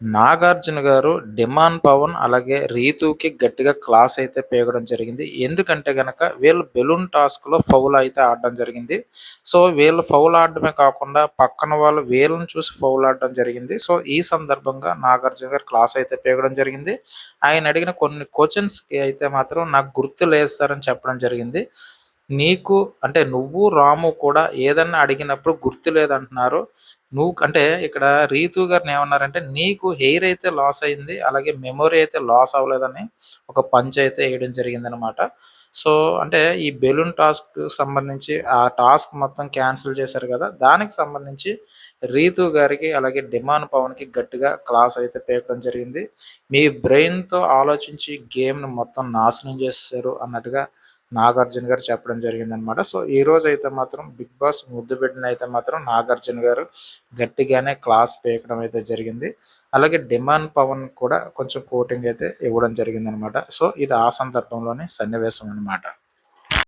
నాగార్జున గారు డిమాండ్ పవన్ అలాగే రీతుకి గట్టిగా క్లాస్ అయితే పేగడం జరిగింది. ఎందుకంటే గనక వీళ్ళు బెలూన్ టాస్క్లో ఫౌల్ అయితే ఆడడం జరిగింది. సో వీళ్ళు ఫౌల్ ఆడడమే కాకుండా పక్కన వాళ్ళు వీళ్ళని చూసి ఫౌల్ ఆడడం జరిగింది. సో ఈ సందర్భంగా నాగార్జున గారు క్లాస్ అయితే పేగడం జరిగింది. ఆయన అడిగిన కొన్ని క్వశ్చన్స్కి అయితే మాత్రం నాకు గుర్తు లేస్తారని చెప్పడం జరిగింది. నీకు అంటే నువ్వు రాము కూడా ఏదన్నా అడిగినప్పుడు గుర్తు లేదంటున్నారు. నువ్వు అంటే ఇక్కడ రీతు గారిని ఏమన్నారంటే నీకు హెయిర్ అయితే లాస్ అయింది అలాగే మెమొరీ అయితే లాస్ అవ్వలేదని ఒక పంచ్ అయితే వేయడం జరిగిందనమాట సో అంటే ఈ బెలూన్ టాస్క్ సంబంధించి ఆ టాస్క్ మొత్తం క్యాన్సిల్ చేశారు కదా దానికి సంబంధించి రీతు గారికి అలాగే డిమాండ్ పవన్కి గట్టిగా క్లాస్ అయితే పేకడం జరిగింది. మీ బ్రెయిన్తో ఆలోచించి గేమ్ను మొత్తం నాశనం చేశారు అన్నట్టుగా నాగార్జున గారు చెప్పడం జరిగిందనమాట సో ఈ రోజు అయితే మాత్రం బిగ్ బాస్ ముద్దు పెట్టిన అయితే మాత్రం నాగార్జున గారు గట్టిగానే క్లాస్ పేకడం అయితే జరిగింది. అలాగే డిమాండ్ పవన్ కూడా కొంచెం కోటింగ్ అయితే ఇవ్వడం జరిగిందనమాట సో ఇది ఆ సందర్భంలోనే సన్నివేశం అనమాట